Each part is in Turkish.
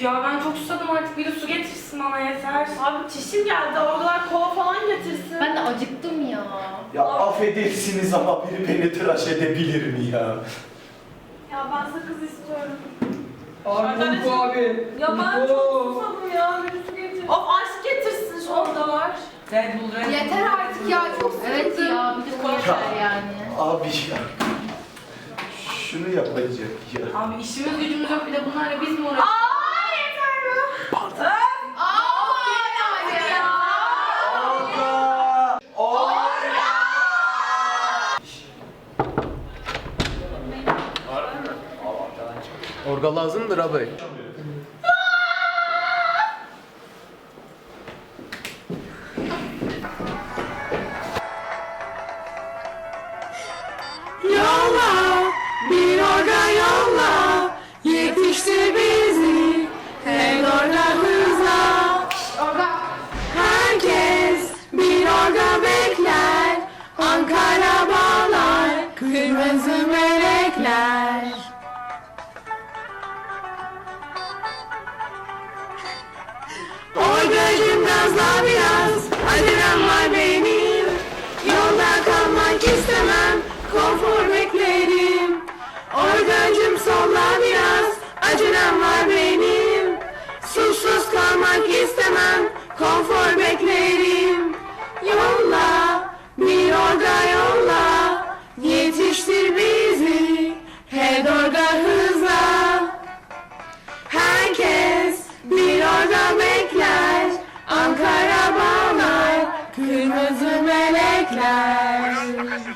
ya ben çok susadım artık biri su getirsin bana yeter. Abi çişim geldi. Oralar kova falan getirsin. Ben de acıktım ya. Ya affedersiniz ama biri beni tıraş edebilir mi ya? Ya ben sakız istiyorum. Armut abi. Ya ben Oo. çok susadım ya. Bir su getir. Of aşk getirsin şu oradalar. Red Bull, Red Bull. Yeter artık ya çok sıkıldım. Evet ya bir de bu yeter yani. Abi ya. Şunu yapacak ya. Abi işimiz gücümüz yok bir de bunlarla biz mi uğraşıyoruz? Aa yeter mi? Aa yani. Orada! Orga lazımdır abi. Yolla, bir orada yolla, yetiştir bizi, hey orada hızla. Orada. Herkes bir orada bekler, Ankara bağlar, kırmızı melekler. Maria. Melekler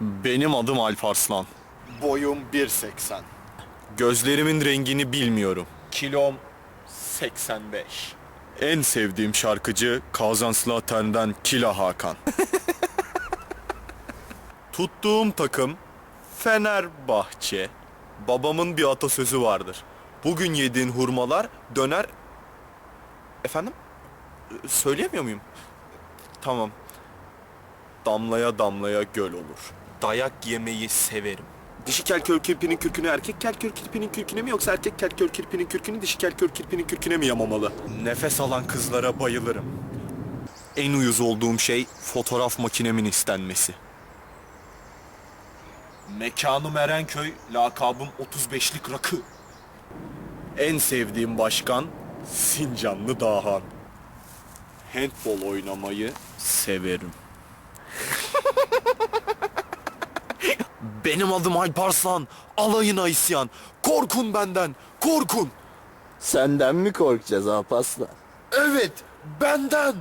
Benim adım Alparslan. Boyum 1.80. Gözlerimin rengini bilmiyorum. Kilom 85. En sevdiğim şarkıcı Kazan Slatern'den Kila Hakan. Tuttuğum takım Fenerbahçe. Babamın bir atasözü vardır. Bugün yediğin hurmalar döner... Efendim? Ee, Söyleyemiyor muyum? Tamam. Damlaya damlaya göl olur. Dayak yemeyi severim. Dişi kel kör kirpinin kürkünü erkek kel kör kirpinin kürküne mi yoksa erkek kel kör kirpinin kürkünü dişi kel kör kirpinin kürküne mi yamamalı? Nefes alan kızlara bayılırım. En uyuz olduğum şey fotoğraf makinemin istenmesi. Mekanım Erenköy, lakabım 35'lik rakı. En sevdiğim başkan Sincanlı Dahan. Handball oynamayı severim. Benim adım Alparslan. Alayına isyan. Korkun benden. Korkun. Senden mi korkacağız Alparslan? Evet, benden.